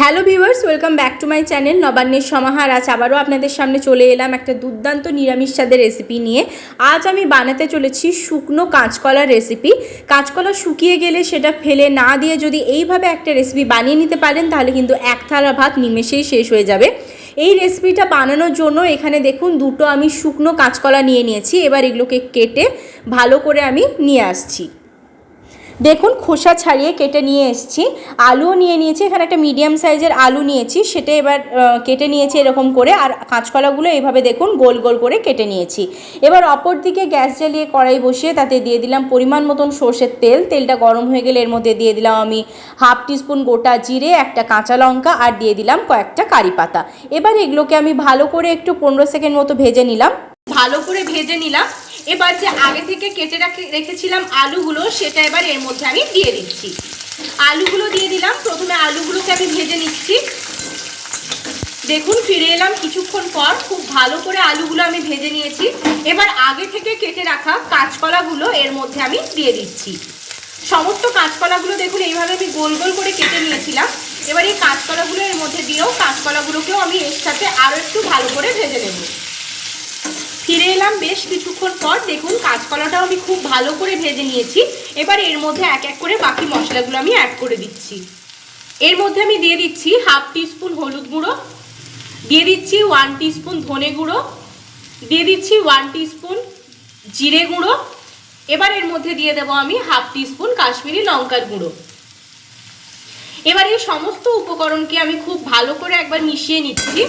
Hello viewers, welcome back to my channel নবান্নের সমাহার। আজ আবারও আপনাদের সামনে চলে এলাম একটা দুর্দান্ত নিরামিষ স্বাদের রেসিপি নিয়ে। আজ আমি বানাতে চলেছি শুকনো কাঁচকলার রেসিপি কাঁচকলা শুকিয়ে গেলে সেটা ফেলে না দিয়ে যদি এইভাবে একটা রেসিপি বানিয়ে নিতে পারেন, তাহলে কিন্তু এক থালা ভাত নিমেষেই শেষ হয়ে যাবে। এই রেসিপিটা বানানোর জন্য এখানে দেখুন, দুটো আমি শুকনো কাঁচকলা নিয়ে নিয়েছি। এবার এগুলোকে কেটে ভালো করে আমি নিয়ে আসছি। দেখুন খোসা ছাড়িয়ে কেটে নিয়ে এসেছি। আলুও নিয়ে নিয়েছি, এখানে একটা মিডিয়াম সাইজের আলু নিয়েছি, সেটা এবার কেটে নিয়েছি এরকম করে, আর কাঁচকলাগুলো এইভাবে দেখুন গোল গোল করে কেটে নিয়েছি। এবার অপর দিকে গ্যাস জ্বালিয়ে কড়াই বসিয়ে তাতে দিয়ে দিলাম পরিমাণ মতন সর্ষের তেল। তেলটা গরম হয়ে গেলে এর মধ্যে দিয়ে দিলাম আমি হাফ টিস্পুন গোটা জিরে, একটা কাঁচা লঙ্কা, আর দিয়ে দিলাম কয়েকটা কারি পাতা। এবার এগুলোকে আমি ভালো করে একটু পনেরো সেকেন্ড মতো ভেজে নিলাম। ভালো করে ভেজে নিলাম। এবার যে আগে থেকে কেটে রাখে- রেখেছিলাম আলুগুলো, সেটা এবার এর মধ্যে আমি দিয়ে দিচ্ছি। আলুগুলো দিয়ে দিলাম। প্রথমে আলুগুলোকে আমি ভেজে নিচ্ছি। দেখুন, ফিরে এলাম কিছুক্ষণ পর। খুব ভালো করে আলুগুলো আমি ভেজে নিয়েছি। এবার আগে থেকে কেটে রাখা কাঁচকলাগুলো এর মধ্যে আমি দিয়ে দিচ্ছি। সমস্ত কাঁচকলাগুলো দেখুন, এইভাবে আমি গোল গোল করে কেটে নিয়েছিলাম। এবার এই কাঁচকলাগুলো এর মধ্যে দিয়েও কাঁচকলাগুলোকেও আমি এর সাথে আরও একটু ভালো করে ভেজে নেব। ফিরে এলাম বেশ কিছুক্ষণ পর। দেখুন, কাঁচকলাটাও আমি খুব ভালো করে ভেজে নিয়েছি। এবার এর মধ্যে এক এক করে বাকি মশলাগুলো আমি অ্যাড করে দিচ্ছি। এর মধ্যে আমি দিয়ে দিচ্ছি হাফ টিস্পুন হলুদ গুঁড়ো, দিয়ে দিচ্ছি ওয়ান টিস্পুন ধনে গুঁড়ো, দিয়ে দিচ্ছি ওয়ান টিস্পুন জিরে গুঁড়ো। এবার এর মধ্যে দিয়ে দেবো আমি হাফ টিস্পুন কাশ্মীরি লঙ্কার গুঁড়ো। এবার এই সমস্ত উপকরণকে আমি খুব ভালো করে একবার মিশিয়ে নিচ্ছি।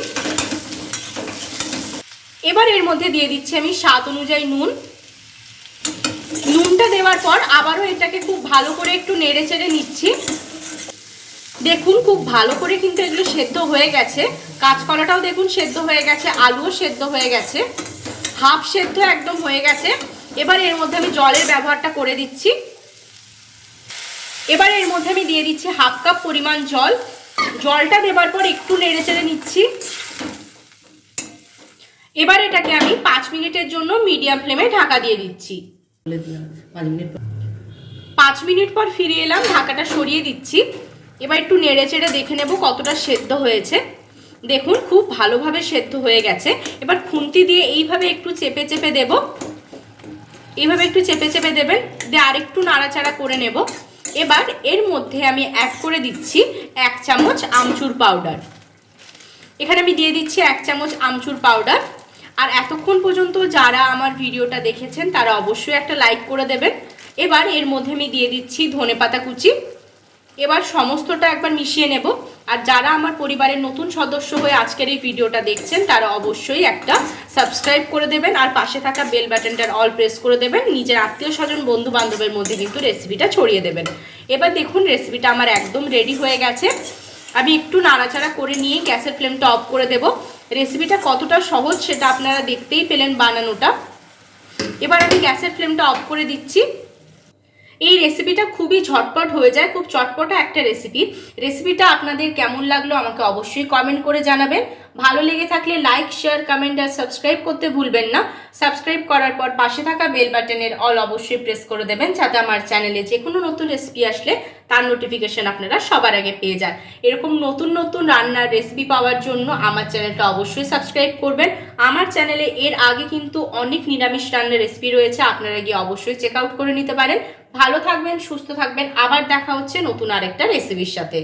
এবার এর মধ্যে দিয়ে দিচ্ছি আমি স্বাদ অনুযায়ী নুন। নুনটা দেওয়ার পর আবারও এটাকে খুব ভালো করে একটু নেড়ে চেড়ে নিচ্ছি। দেখুন খুব ভালো করে কিন্তু এগুলো সেদ্ধ হয়ে গেছে। কাঁচকলাটাও দেখুন সেদ্ধ হয়ে গেছে, আলুও সেদ্ধ হয়ে গেছে। হাফ সেদ্ধ একদম হয়ে গেছে। এবার এর মধ্যে আমি জলের ব্যবহারটা করে দিচ্ছি। এবার এর মধ্যে আমি দিয়ে দিচ্ছি হাফ কাপ পরিমাণ জল। জলটা দেবার পর একটু নেড়ে চেড়ে নিচ্ছি। এবার এটাকে আমি পাঁচ মিনিটের জন্য মিডিয়াম ফ্লেমে ঢাকা দিয়ে দিচ্ছি। পাঁচ মিনিট পর। ফিরে এলাম, ঢাকাটা সরিয়ে দিচ্ছি। এবার একটু নেড়ে চেড়ে দেখে নেব কতটা সেদ্ধ হয়েছে। দেখুন, খুব ভালোভাবে সেদ্ধ হয়ে গেছে। এবার খুন্তি দিয়ে এইভাবে একটু চেপে চেপে দেব। এইভাবে একটু চেপে চেপে দেবেন, দিয়ে আরেকটু নাড়াচাড়া করে নেব। এবার এর মধ্যে আমি অ্যাড করে দিচ্ছি এক চামচ আমচুর পাউডার এখানে আমি দিয়ে দিচ্ছি এক চামচ আমচুর পাউডার আর এতক্ষণ পর্যন্ত যারা আমার ভিডিওটা দেখেছেন, তারা অবশ্যই একটা লাইক করে দেবেন। এবার এর মধ্যে আমি দিয়ে দিচ্ছি ধনে পাতা কুচি। এবার সমস্তটা একবার মিশিয়ে নেব। আর যারা আমার পরিবারের নতুন সদস্য হয়ে আজকের এই ভিডিওটা দেখছেন, তারা অবশ্যই একটা সাবস্ক্রাইব করে দেবেন। আর পাশে থাকা বেল বাটনটার অল প্রেস করে দেবেন। নিজের আত্মীয় স্বজন বন্ধু বান্ধবের মধ্যে কিন্তু রেসিপিটা ছড়িয়ে দেবেন। এবার দেখুন রেসিপিটা আমার একদম রেডি হয়ে গেছে। আমি একটু নাড়াচাড়া করে নিয়ে গ্যাসের ফ্লেমটা অফ করে দেব। রেসিপিটা কতটা সহজ সেটা আপনারা দেখতেই পেলেন বানানোটা। এবার আমি গ্যাসের ফ্লেমটা অফ করে দিচ্ছি। এই রেসিপিটা খুবই ঝটপট হয়ে যায়, খুব চটপটা একটা রেসিপি। রেসিপিটা আপনাদের কেমন লাগল আমাকে অবশ্যই কমেন্ট করে জানাবেন। ভালো লেগে থাকলে লাইক শেয়ার কমেন্ট আর সাবস্ক্রাইব করতে ভুলবেন না। সাবস্ক্রাইব করার পর পাশে থাকা বেল বাটনের অল অবশ্যই প্রেস করে দেবেন, যাতে আমার চ্যানেলে যে কোনো নতুন রেসিপি আসলে তার নোটিফিকেশন আপনারা সবার আগে পেয়ে যান। এরকম নতুন নতুন রান্নার রেসিপি পাওয়ার জন্য আমার চ্যানেলটা অবশ্যই সাবস্ক্রাইব করবেন। আমার চ্যানেলে এর আগে কিন্তু অনেক নিরামিষ রান্নার রেসিপি রয়েছে, আপনারা গিয়ে অবশ্যই চেক আউট করে নিতে পারেন। ভালো থাকবেন, সুস্থ থাকবেন, আবার দেখা হচ্ছে নতুন আরেকটা রেসিপির সাথে।